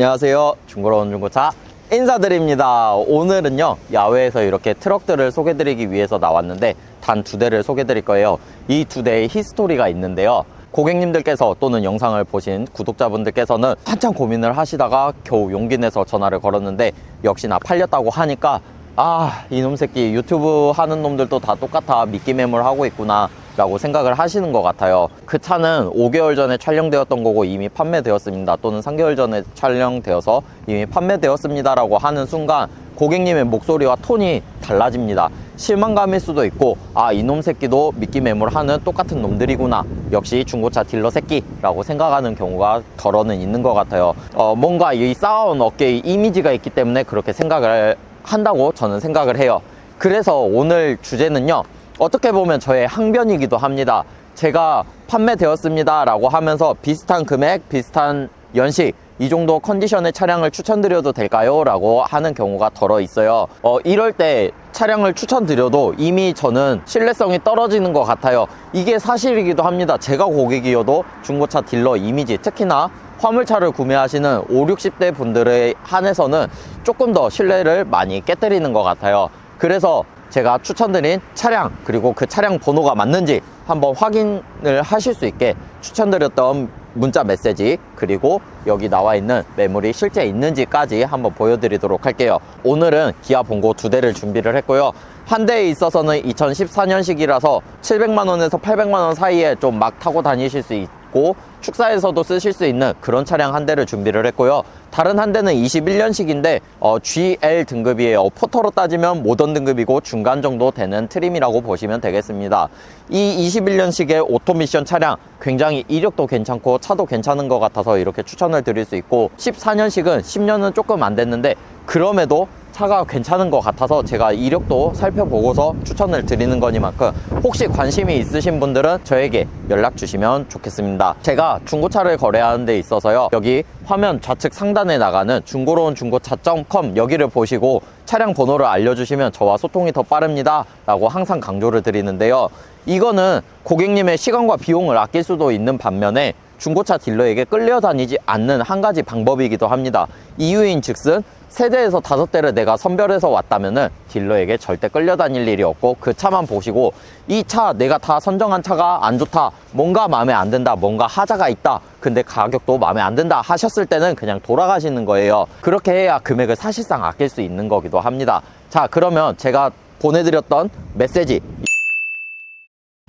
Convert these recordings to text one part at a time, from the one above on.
안녕하세요. 중고로운 중고차 인사드립니다. 오늘은요, 야외에서 이렇게 트럭들을 소개드리기 위해서 나왔는데, 단 두 대를 소개드릴 거예요. 이 두 대의 히스토리가 있는데요. 고객님들께서 또는 영상을 보신 구독자분들께서는 한참 고민을 하시다가 겨우 용기 내서 전화를 걸었는데, 역시나 팔렸다고 하니까, 아, 이놈 새끼 유튜브 하는 놈들도 다 똑같아. 미끼 매물 하고 있구나. 라고 생각을 하시는 것 같아요. 그 차는 5개월 전에 촬영되었던 거고 이미 판매되었습니다. 또는 3개월 전에 촬영되어서 이미 판매되었습니다. 라고 하는 순간 고객님의 목소리와 톤이 달라집니다. 실망감일 수도 있고, 아, 이놈 새끼도 미끼 매물하는 똑같은 놈들이구나. 역시 중고차 딜러 새끼라고 생각하는 경우가 덜어는 있는 것 같아요. 어, 뭔가 이 쌓아온 어깨에 이미지가 있기 때문에 그렇게 생각을 한다고 저는 생각을 해요. 그래서 오늘 주제는요. 어떻게 보면 저의 항변이기도 합니다. 제가 판매되었습니다 라고 하면서 비슷한 금액, 비슷한 연식, 이 정도 컨디션의 차량을 추천드려도 될까요? 라고 하는 경우가 덜어 있어요. 어, 이럴 때 차량을 추천드려도 이미 저는 신뢰성이 떨어지는 것 같아요. 이게 사실이기도 합니다. 제가 고객이어도 중고차 딜러 이미지, 특히나 화물차를 구매하시는 5, 60대 분들에 한해서는 조금 더 신뢰를 많이 깨뜨리는 것 같아요. 그래서 제가 추천드린 차량 그리고 그 차량 번호가 맞는지 한번 확인을 하실 수 있게 추천드렸던 문자 메시지 그리고 여기 나와 있는 매물이 실제 있는지까지 한번 보여드리도록 할게요. 오늘은 기아 봉고 두 대를 준비를 했고요. 한 대에 있어서는 2014년식이라서 700만원에서 800만원 사이에 좀 막 타고 다니실 수 있 고 축사에서도 쓰실 수 있는 그런 차량 한 대를 준비를 했고요. 다른 한 대는 21년식인데 어, GL 등급이에요. 포터로 따지면 모던 등급이고 중간 정도 되는 트림이라고 보시면 되겠습니다. 이 21년식의 오토미션 차량 굉장히 이력도 괜찮고 차도 괜찮은 것 같아서 이렇게 추천을 드릴 수 있고 14년식은 10년은 조금 안 됐는데 그럼에도 차가 괜찮은 것 같아서 제가 이력도 살펴보고서 추천을 드리는 거니만큼 혹시 관심이 있으신 분들은 저에게 연락 주시면 좋겠습니다. 제가 중고차를 거래하는 데 있어서요. 여기 화면 좌측 상단에 나가는 중고로운 중고차.com 여기를 보시고 차량 번호를 알려주시면 저와 소통이 더 빠릅니다. 라고 항상 강조를 드리는데요. 이거는 고객님의 시간과 비용을 아낄 수도 있는 반면에 중고차 딜러에게 끌려다니지 않는 한 가지 방법이기도 합니다. 이유인 즉슨 세 대에서 다섯 대를 내가 선별해서 왔다면은 딜러에게 절대 끌려다닐 일이 없고 그 차만 보시고 이 차 내가 다 선정한 차가 안 좋다 뭔가 마음에 안 든다 뭔가 하자가 있다 근데 가격도 마음에 안 든다 하셨을 때는 그냥 돌아가시는 거예요 그렇게 해야 금액을 사실상 아낄 수 있는 거기도 합니다 자 그러면 제가 보내드렸던 메시지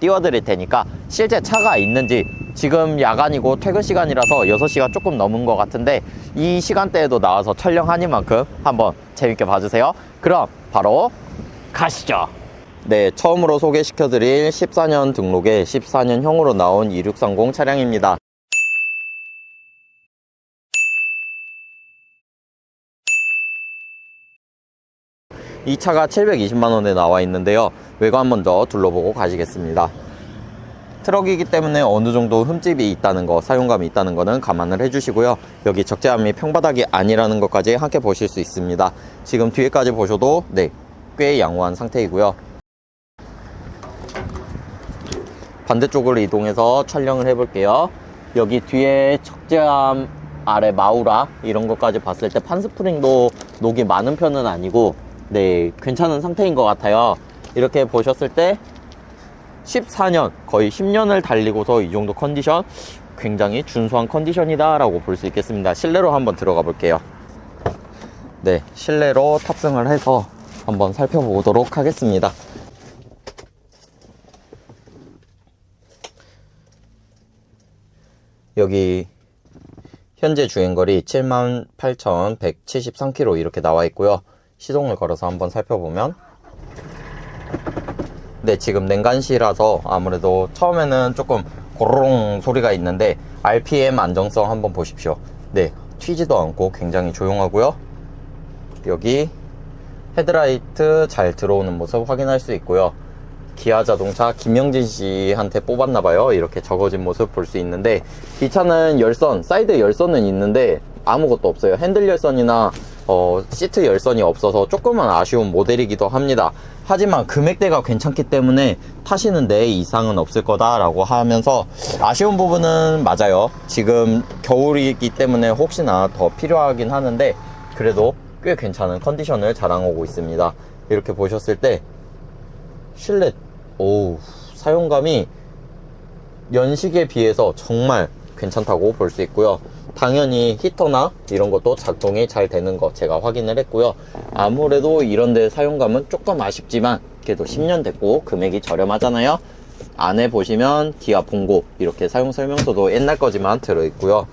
띄워드릴 테니까 실제 차가 있는지 지금 야간이고 퇴근 시간이라서 6시가 조금 넘은 것 같은데 이 시간대에도 나와서 촬영하니만큼 한번 재밌게 봐주세요. 그럼 바로 가시죠. 네 처음으로 소개시켜드릴 14년 등록의 14년형으로 나온 2630 차량입니다 이 차가 720만원에 나와 있는데요 외관 먼저 둘러보고 가시겠습니다 트럭이기 때문에 어느 정도 흠집이 있다는 거, 사용감이 있다는 거는 감안을 해주시고요. 여기 적재함이 평바닥이 아니라는 것까지 함께 보실 수 있습니다. 지금 뒤에까지 보셔도 네, 꽤 양호한 상태이고요. 반대쪽으로 이동해서 촬영을 해볼게요. 여기 뒤에 적재함 아래 마우라 이런 것까지 봤을 때 판스프링도 녹이 많은 편은 아니고 네, 괜찮은 상태인 것 같아요. 이렇게 보셨을 때 14년, 거의 10년을 달리고서 이 정도 컨디션 굉장히 준수한 컨디션이다 라고 볼 수 있겠습니다. 실내로 한번 들어가 볼게요. 네, 실내로 탑승을 해서 한번 살펴보도록 하겠습니다. 여기 현재 주행거리 78,173km 이렇게 나와 있고요. 시동을 걸어서 한번 살펴보면 네, 지금 냉간시라서 아무래도 처음에는 조금 고로롱 소리가 있는데 RPM 안정성 한번 보십시오. 네, 튀지도 않고 굉장히 조용하고요. 여기 헤드라이트 잘 들어오는 모습 확인할 수 있고요. 기아 자동차 김영진 씨한테 뽑았나봐요. 이렇게 적어진 모습 볼 수 있는데 이 차는 열선, 사이드 열선은 있는데 아무것도 없어요. 핸들 열선이나 어, 시트 열선이 없어서 조금은 아쉬운 모델이기도 합니다. 하지만 금액대가 괜찮기 때문에 타시는 데 이상은 없을 거다라고 하면서 아쉬운 부분은 맞아요. 지금 겨울이기 때문에 혹시나 더 필요하긴 하는데 그래도 꽤 괜찮은 컨디션을 자랑하고 있습니다. 이렇게 보셨을 때 실내 오 사용감이 연식에 비해서 정말 괜찮다고 볼 수 있고요. 당연히 히터나 이런 것도 작동이 잘 되는 거 제가 확인을 했고요. 아무래도 이런 데 사용감은 조금 아쉽지만 그래도 10년 됐고 금액이 저렴하잖아요. 안에 보시면 기아 봉고 이렇게 사용 설명서도 옛날 거지만 들어있고요.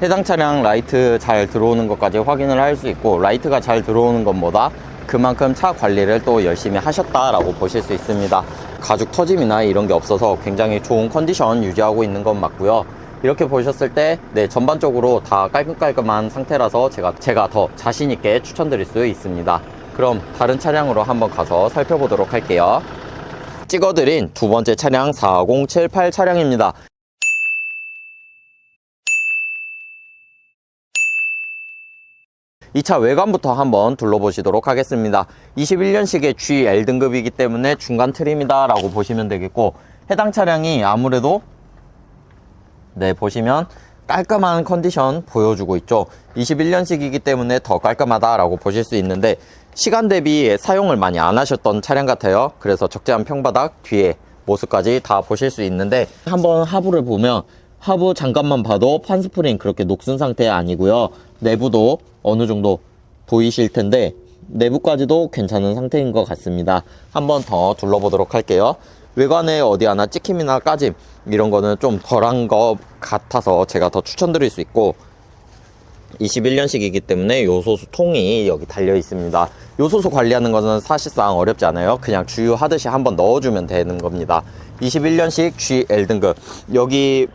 해당 차량 라이트 잘 들어오는 것까지 확인을 할 수 있고 라이트가 잘 들어오는 것보다 그만큼 차 관리를 또 열심히 하셨다라고 보실 수 있습니다. 가죽 터짐이나 이런 게 없어서 굉장히 좋은 컨디션 유지하고 있는 건 맞고요. 이렇게 보셨을 때, 네, 전반적으로 다 깔끔깔끔한 상태라서 제가, 제가 더 자신 있게 추천드릴 수 있습니다. 그럼 다른 차량으로 한번 가서 살펴보도록 할게요. 찍어드린 두 번째 차량 4078 차량입니다. 이차 외관부터 한번 둘러보시도록 하겠습니다. 21년식의 GL 등급이기 때문에 중간 트림이다 라고 보시면 되겠고 해당 차량이 아무래도 네 보시면 깔끔한 컨디션 보여주고 있죠. 21년식이기 때문에 더 깔끔하다 라고 보실 수 있는데 시간 대비 사용을 많이 안 하셨던 차량 같아요. 그래서 적재한 평바닥 뒤에 모습까지 다 보실 수 있는데 한번 하부를 보면 하부 잠깐만 봐도 판스프링 그렇게 녹슨 상태 아니고요. 내부도 어느 정도 보이실 텐데 내부까지도 괜찮은 상태인 것 같습니다. 한번 더 둘러보도록 할게요 외관에 어디 하나 찍힘이나 까짐 이런 거는 좀 덜한 것 같아서 제가 더 추천드릴 수 있고 21년식이기 때문에 요소수 통이 여기 달려 있습니다. 요소수 관리하는 것은 사실상 어렵지 않아요. 그냥 주유하듯이 한번 넣어주면 되는 겁니다. 21년식 GL 등급 여기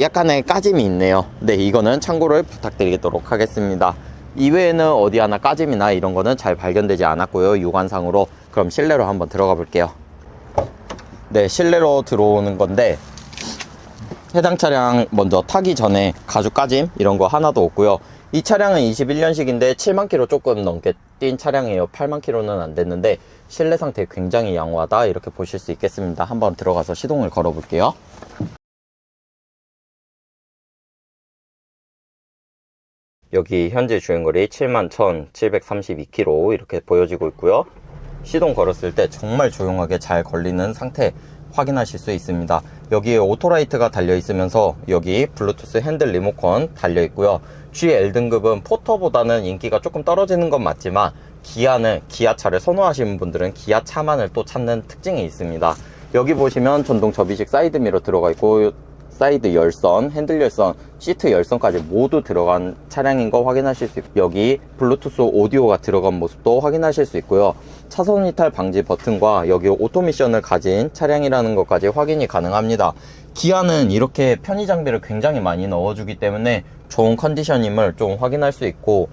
약간의 까짐이 있네요. 네, 이거는 참고를 부탁드리도록 하겠습니다. 이외에는 어디 하나 까짐이나 이런 거는 잘 발견되지 않았고요. 육안상으로 그럼 실내로 한번 들어가 볼게요. 네, 실내로 들어오는 건데 해당 차량 먼저 타기 전에 가죽 까짐 이런 거 하나도 없고요. 이 차량은 21년식인데 7만 킬로 조금 넘게 뛴 차량이에요. 8만 킬로는 안 됐는데 실내 상태 굉장히 양호하다 이렇게 보실 수 있겠습니다. 한번 들어가서 시동을 걸어 볼게요. 여기 현재 주행거리 71,732km 이렇게 보여지고 있고요. 시동 걸었을 때 정말 조용하게 잘 걸리는 상태 확인하실 수 있습니다. 여기에 오토라이트가 달려 있으면서 여기 블루투스 핸들 리모컨 달려 있고요. GL 등급은 포터보다는 인기가 조금 떨어지는 건 맞지만 기아는 기아차를 선호하시는 분들은 기아차만을 또 찾는 특징이 있습니다. 여기 보시면 전동 접이식 사이드미러 들어가 있고 사이드 열선, 핸들 열선, 시트 열선까지 모두 들어간 차량인 거 확인하실 수 있고 여기 블루투스 오디오가 들어간 모습도 확인하실 수 있고요. 차선 이탈 방지 버튼과 여기 오토미션을 가진 차량이라는 것까지 확인이 가능합니다. 기아는 이렇게 편의 장비를 굉장히 많이 넣어주기 때문에 좋은 컨디션임을 좀 확인할 수 있고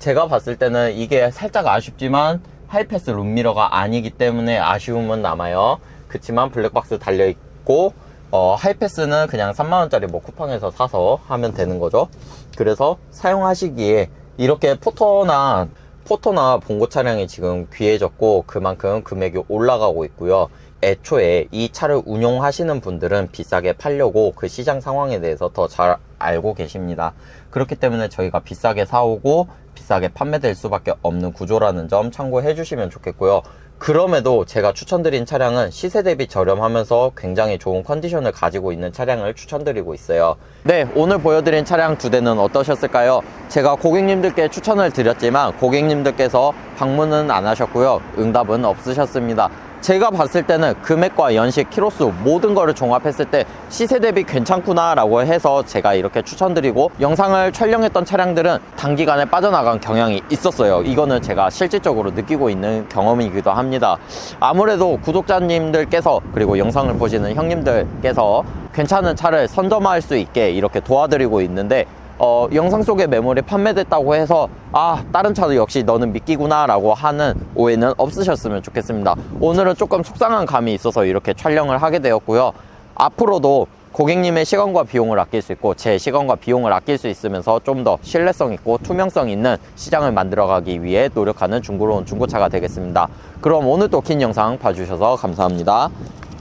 제가 봤을 때는 이게 살짝 아쉽지만 하이패스 룸미러가 아니기 때문에 아쉬움은 남아요. 그치만 블랙박스 달려있고 어, 하이패스는 그냥 3만원짜리 뭐 쿠팡에서 사서 하면 되는 거죠. 그래서 사용하시기에 이렇게 포터나, 포터나 봉고 차량이 지금 귀해졌고 그만큼 금액이 올라가고 있고요. 애초에 이 차를 운용하시는 분들은 비싸게 팔려고 그 시장 상황에 대해서 더 잘 알고 계십니다. 그렇기 때문에 저희가 비싸게 사오고 비싸게 판매될 수밖에 없는 구조라는 점 참고해 주시면 좋겠고요. 그럼에도 제가 추천드린 차량은 시세 대비 저렴하면서 굉장히 좋은 컨디션을 가지고 있는 차량을 추천드리고 있어요. 네, 오늘 보여드린 차량 두 대는 어떠셨을까요? 제가 고객님들께 추천을 드렸지만 고객님들께서 방문은 안 하셨고요. 응답은 없으셨습니다. 제가 봤을 때는 금액과 연식, 키로수 모든 거를 종합했을 때 시세 대비 괜찮구나 라고 해서 제가 이렇게 추천드리고 영상을 촬영했던 차량들은 단기간에 빠져나 간 경향이 있었어요. 이거는 제가 실질적으로 느끼고 있는 경험이기도 합니다. 아무래도 구독자님들께서 그리고 영상을 보시는 형님들께서 괜찮은 차를 선점할 수 있게 이렇게 도와드리고 있는데 어, 영상 속에 매물이 판매됐다고 해서 아 다른 차도 역시 너는 미끼구나 라고 하는 오해는 없으셨으면 좋겠습니다. 오늘은 조금 속상한 감이 있어서 이렇게 촬영을 하게 되었고요. 앞으로도 고객님의 시간과 비용을 아낄 수 있고 제 시간과 비용을 아낄 수 있으면서 좀 더 신뢰성 있고 투명성 있는 시장을 만들어가기 위해 노력하는 중고로운 중고차가 되겠습니다. 그럼 오늘 또긴 영상 봐주셔서 감사합니다.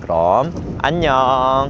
그럼 안녕.